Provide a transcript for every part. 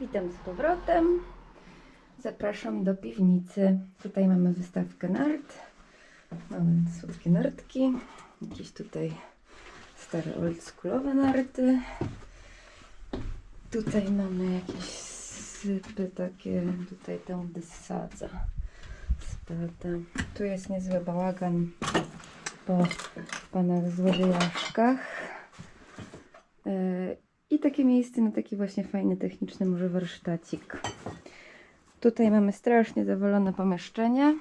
Witam z powrotem. Zapraszam do piwnicy. Tutaj mamy wystawkę nart. Mamy słodkie nartki. Jakieś tutaj stare oldschoolowe narty. Tutaj mamy jakieś sypy takie. Tutaj wysadza. Spada. Tu jest niezły bałagan po panach złodziejaszkach. I takie miejsce na taki właśnie fajny, techniczny może warsztacik. Tutaj mamy strasznie zawalone pomieszczenie.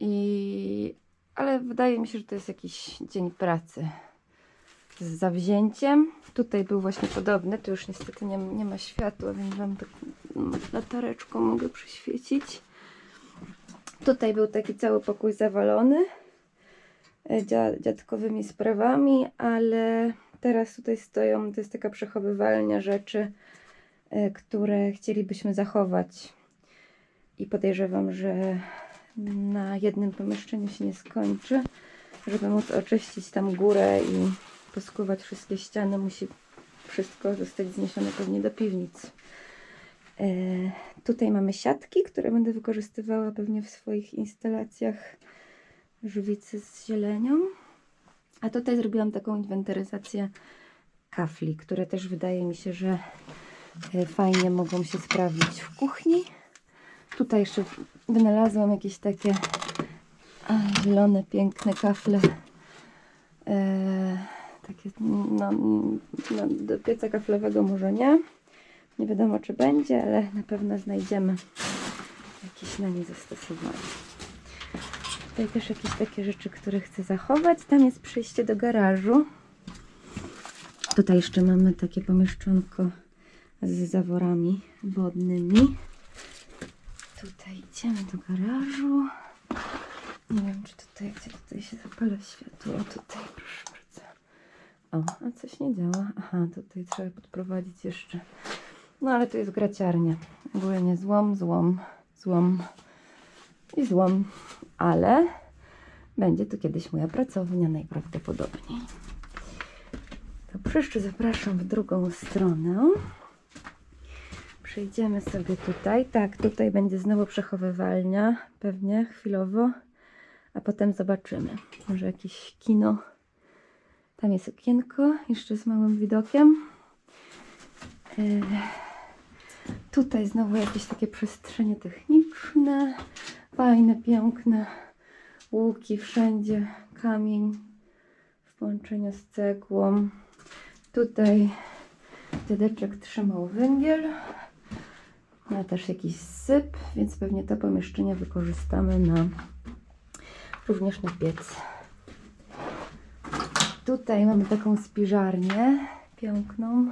I... Ale wydaje mi się, że to jest jakiś dzień pracy z zawzięciem. Tutaj był właśnie podobny, tu już niestety nie, nie ma światła, więc Wam tak mm, latareczką mogę przyświecić. Tutaj był taki cały pokój zawalony e, dzia- dziadkowymi sprawami, ale teraz tutaj stoją, to jest taka przechowywalnia rzeczy, e, które chcielibyśmy zachować. I podejrzewam, że na jednym pomieszczeniu się nie skończy. Żeby móc oczyścić tam górę i poskuwać wszystkie ściany, musi wszystko zostać zniesione pewnie do piwnic. E, tutaj mamy siatki, które będę wykorzystywała pewnie w swoich instalacjach żółwicy z zielenią. A tutaj zrobiłam taką inwentaryzację kafli, które też wydaje mi się, że e, fajnie mogą się sprawdzić w kuchni. Tutaj jeszcze wynalazłam jakieś takie zielone, piękne kafle. E, takie no, no, do pieca kaflowego może nie. Nie wiadomo czy będzie, ale na pewno znajdziemy jakieś na nie zastosowanie. Tutaj też jakieś takie rzeczy, które chcę zachować. Tam jest przejście do garażu. Tutaj jeszcze mamy takie pomieszczonko z zaworami wodnymi. Tutaj idziemy do garażu. Nie wiem, czy tutaj, gdzie tutaj się zapala światło. Tutaj, proszę bardzo. O, a coś nie działa. Aha, tutaj trzeba podprowadzić jeszcze. No, ale tu jest graciarnia. Ogólnie złom, złom, złom i złom. Ale będzie to kiedyś moja pracownia najprawdopodobniej. To jeszcze zapraszam w drugą stronę. Przejdziemy sobie tutaj. Tak, tutaj będzie znowu przechowywalnia, pewnie chwilowo, a potem zobaczymy. Może jakieś kino. Tam jest okienko, jeszcze z małym widokiem. E, Tutaj znowu jakieś takie przestrzenie techniczne, fajne, piękne łuki wszędzie, kamień w połączeniu z cegłą. Tutaj dziadeczek trzymał węgiel. Ma też jakiś syp, więc pewnie to pomieszczenie wykorzystamy na również na piec. Tutaj mamy taką spiżarnię piękną,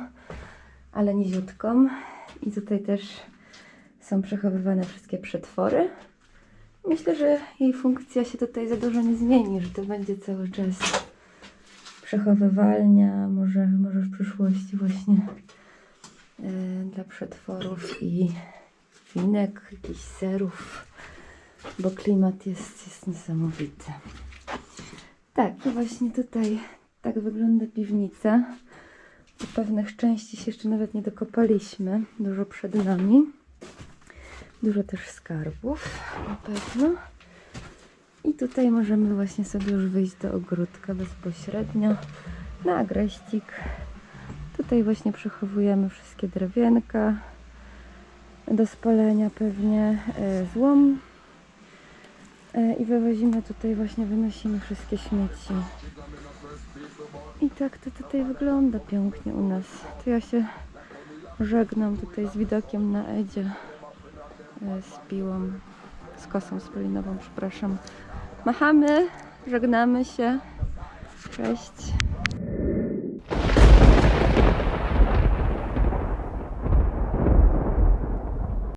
ale niziutką. I tutaj też są przechowywane wszystkie przetwory. Myślę, że jej funkcja się tutaj za dużo nie zmieni, że to będzie cały czas przechowywalnia, może, może w przyszłości właśnie e, dla przetworów i winek, jakichś serów, bo klimat jest, jest niesamowity. Tak, i właśnie tutaj tak wygląda piwnica. Do pewnych części się jeszcze nawet nie dokopaliśmy. Dużo przed nami. Dużo też skarbów na pewno. I tutaj możemy właśnie sobie już wyjść do ogródka bezpośrednio na agreścik. Tutaj właśnie przechowujemy wszystkie drewienka do spalenia pewnie, e, złom e, i wywozimy tutaj właśnie, wynosimy wszystkie śmieci. I tak to tutaj wygląda pięknie u nas. To ja się żegnam tutaj z widokiem na Edzie z piłą, z kosą spalinową, przepraszam. Machamy, żegnamy się. Cześć.